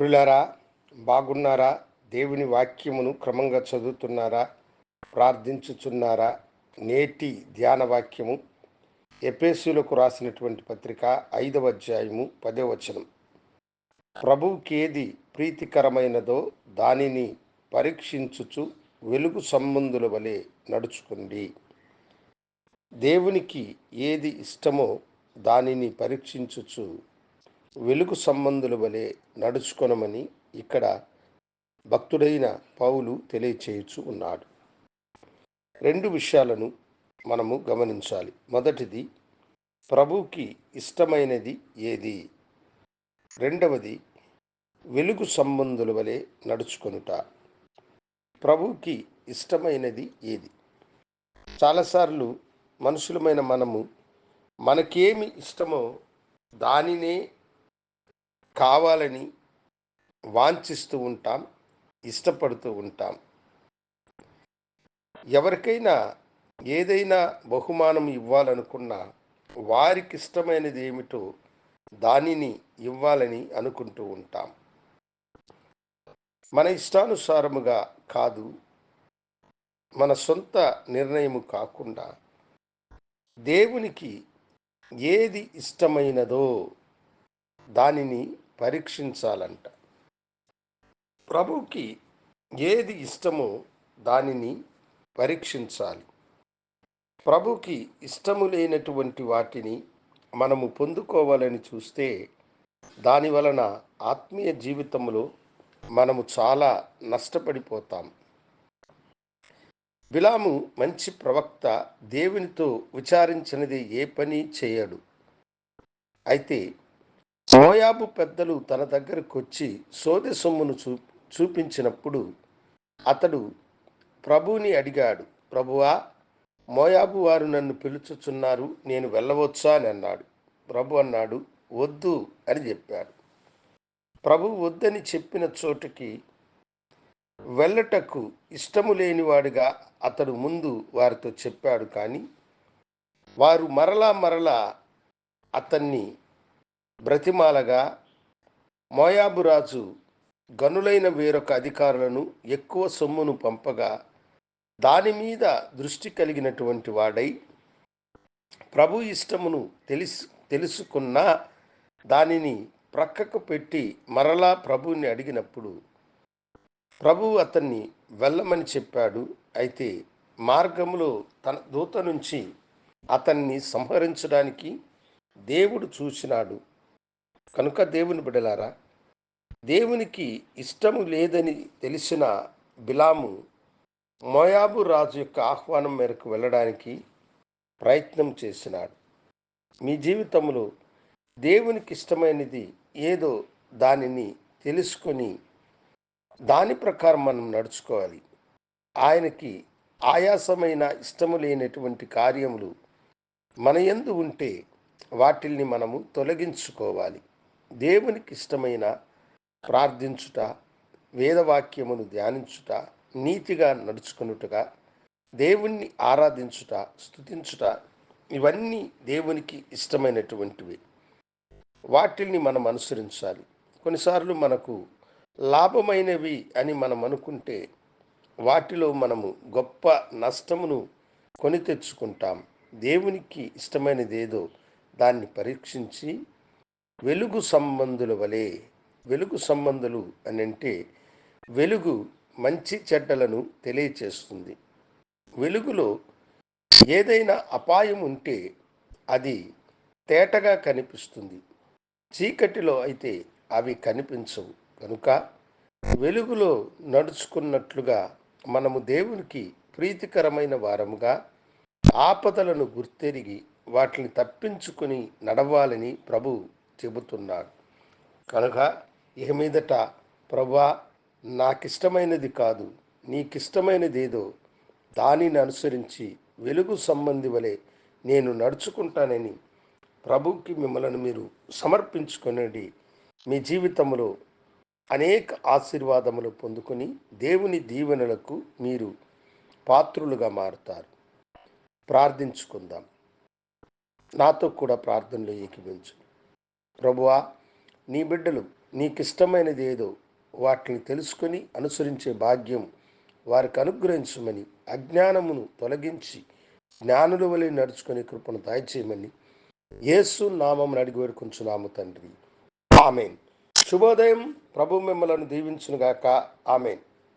ప్రియులారా బాగున్నారా? దేవుని వాక్యమును క్రమంగా చదువుతున్నారా? ప్రార్థించుచున్నారా? నేటి ధ్యాన వాక్యము ఎపేసులకు రాసినటువంటి పత్రిక ఐదవ అధ్యాయము పదే వచనం. ప్రభుకేది ప్రీతికరమైనదో దానిని పరీక్షించుచు వెలుగు సంబంధుల వలె నడుచుకుండి. దేవునికి ఏది ఇష్టమో దానిని పరీక్షించుచు వెలుగు సంబంధుల వలె నడుచుకొనమని ఇక్కడ భక్తుడైన పౌలు తెలియచేయచ్చు ఉన్నాడు. రెండు విషయాలను మనము గమనించాలి. మొదటిది ప్రభుకి ఇష్టమైనది ఏది? రెండవది వెలుగు సంబంధుల వలె నడుచుకొనుట. ప్రభుకి ఇష్టమైనది ఏది? చాలాసార్లు మనుషులమైన మనము మనకేమి ఇష్టమో దానినే కావాలని వాంఛిస్తూ ఉంటాం ఇష్టపడుతూ ఉంటాం. ఎవరికైనా ఏదైనా బహుమానం ఇవ్వాలనుకున్నా వారికి ఇష్టమైనది ఏమిటో దానిని ఇవ్వాలని అనుకుంటూ ఉంటాం. మన ఇష్టానుసారముగా కాదు మన సొంత నిర్ణయము కాకుండా దేవునికి ఏది ఇష్టమైనదో దానిని పరీక్షించాలంట. ప్రభువుకి ఏది ఇష్టమో దానిని పరీక్షించాలి. ప్రభుకి ఇష్టము లేనటువంటి వాటిని మనము పొందుకోవాలని చూస్తే దాని వలన ఆత్మీయ జీవితంలో మనము చాలా నష్టపడిపోతాం. బిలాము మంచి ప్రవక్త దేవునితో విచారించినది ఏ పని చేయడు. అయితే మోయాబు పెద్దలు తన దగ్గరకు వచ్చి సోదె సొమ్మును చూ చూపించినప్పుడు అతడు ప్రభువుని అడిగాడు ప్రభువా మోయాబు వారు నన్ను పిలుచుచున్నారు నేను వెళ్ళవచ్చా? అని అన్నాడు. ప్రభు అన్నాడు వద్దు అని చెప్పాడు. ప్రభు వద్దని చెప్పిన చోటుకి వెళ్ళటకు ఇష్టము లేనివాడుగా అతడు ముందు వారితో చెప్పాడు కానీ వారు మరలా మరలా అతన్ని బ్రతిమాలగా మోయాబు రాజు గనులైన వేరొక అధికారులను ఎక్కువ సొమ్మును పంపగా దాని మీద దృష్టి కలిగినటువంటి వాడై ప్రభు ఇష్టమును తెలుసు తెలుసుకున్నా దానిని ప్రక్కకు పెట్టి మరలా ప్రభువుని అడిగినప్పుడు ప్రభువు అతన్ని వెళ్ళమని చెప్పాడు. అయితే మార్గంలో తన దూత నుంచి అతన్ని సంహరించడానికి దేవుడు చూసినాడు కనుక దేవుని బిడలారా దేవునికి ఇష్టము లేదని తెలిసిన బిలాము మోయాబు రాజు యొక్క ఆహ్వానం మేరకు వెళ్ళడానికి ప్రయత్నం చేసినాడు. మీ జీవితంలో దేవునికి ఇష్టమైనది ఏదో దానిని తెలుసుకొని దాని ప్రకారం మనం నడుచుకోవాలి. ఆయనకి ఆయాసమైన ఇష్టము లేనటువంటి కార్యములు మన ఎందు ఉంటే వాటిల్ని మనము తొలగించుకోవాలి. దేవునికి ఇష్టమైన ప్రార్థించుట వేదవాక్యమును ధ్యానించుట నీతిగా నడుచుకున్నట్టుగా దేవుణ్ణి ఆరాధించుట స్థుతించుట ఇవన్నీ దేవునికి ఇష్టమైనటువంటివి. వాటిల్ని మనం అనుసరించాలి. కొన్నిసార్లు మనకు లాభమైనవి అని మనం అనుకుంటే వాటిలో మనము గొప్ప నష్టమును కొని తెచ్చుకుంటాం. దేవునికి ఇష్టమైనది ఏదో దాన్ని పరీక్షించి వెలుగు సంబంధుల వలె వెలుగు సంబంధులు అని అంటే వెలుగు మంచి చెడ్డలను తెలియచేస్తుంది. వెలుగులో ఏదైనా అపాయం ఉంటే అది తేటగా కనిపిస్తుంది. చీకటిలో అయితే అవి కనిపించవు. కనుక వెలుగులో నడుచుకున్నట్లుగా మనము దేవునికి ప్రీతికరమైన వారముగా ఆపదలను గుర్తెరిగి వాటిని తప్పించుకొని నడవాలని ప్రభు చెబుతున్నాడు కనుక ఇక మీదట ప్రభా నాకిష్టమైనది కాదు నీకిష్టమైనది ఏదో దానిని అనుసరించి వెలుగు సంబంధి వలె నేను నడుచుకుంటానని ప్రభుకి మిమ్మల్ని మీరు సమర్పించుకునండి. మీ జీవితంలో అనేక ఆశీర్వాదములు పొందుకొని దేవుని దీవెనలకు మీరు పాత్రులుగా మారుతారు. ప్రార్థించుకుందాం. నాతో కూడా ప్రార్థనలో ఏకీవించు ప్రభువా నీ బిడ్డలు నీకిష్టమైనది ఏదో వాటిని తెలుసుకొని అనుసరించే భాగ్యం వారికి అనుగ్రహించమని అజ్ఞానమును తొలగించి జ్ఞానుల వలె నడుచుకునే కృపను దయచేయమని యేసు నామం అడిగి వేడుకుంటున్నాము తండ్రి. ఆమెన్. శుభోదయం. ప్రభు మిమ్మలను దీవించునుగాక. ఆమెన్.